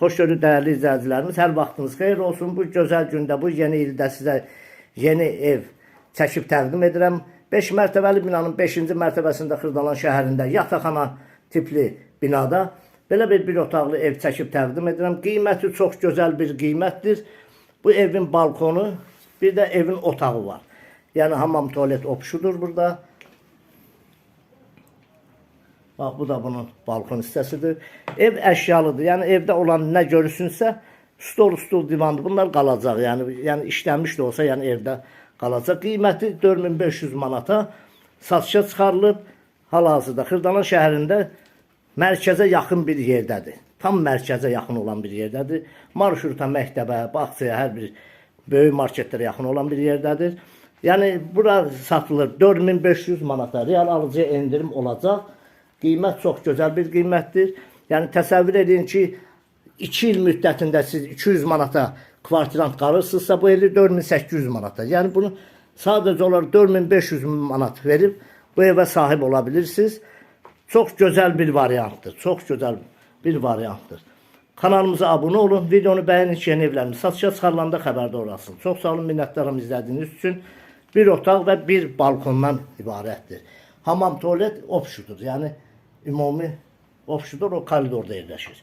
Xoş gördük dəyərli izləyicilərimiz. Hər vaxtınız xeyir olsun. Bu gözəl gündə, bu yeni ildə sizə yeni ev çəkib təqdim edirəm. 5 mərtəbəli binanın 5-ci mərtəbəsində Xırdalan şəhərində yataqxana tipli binada belə bir bir otaqlı ev çəkib təqdim edirəm. Qiyməti çox gözəl bir qiymətdir. Bu evin balkonu, bir də evin otağı var. Yəni hamam tualet opşudur burada. Bax bu da bunun balkon hissəsidir. Ev əşyalıdır. Yəni evdə olan nə görürsünsə, stol, stul, divandır. Bunlar qalacaq. Yəni yəni işlənmiş də olsa, yəni evdə qalacaq. Qiyməti 4500 manata satışa çıxarılıb. Hal-hazırda Xırdalan şəhərində mərkəzə yaxın bir yerdədir. Tam mərkəzə yaxın olan bir yerdədir. Marşruta, məktəbə, bağçaya, hər bir böyük marketlərə yaxın olan bir yerdədir. Yəni bura satılır 4500 manata. Real alıcıya endirim olacaq. Qiymət çox gözəl bir qiymətdir. Yəni təsəvvür edin ki, 2 il müddətində siz 200 manata kvartirant qalırsınızsa bu eli 4800 manata. Yəni bunu sadəcə olaraq 4500 manat verib bu evə sahib ola bilirsiniz. Çox gözəl bir variantdır. Çox gözəl bir variantdır. Kanalımıza abunə olun, videonu bəyənin ki, yeni evlərimiz satışa çıxarılanda xəbərdar olasınız. Çox sağ olun, minnətdaram izlədiyiniz üçün. Bir otaq və bir balkondan ibarətdir. Hamam tualet opşudur. Yəni ümumi opşudur, o koridorda yerləşir.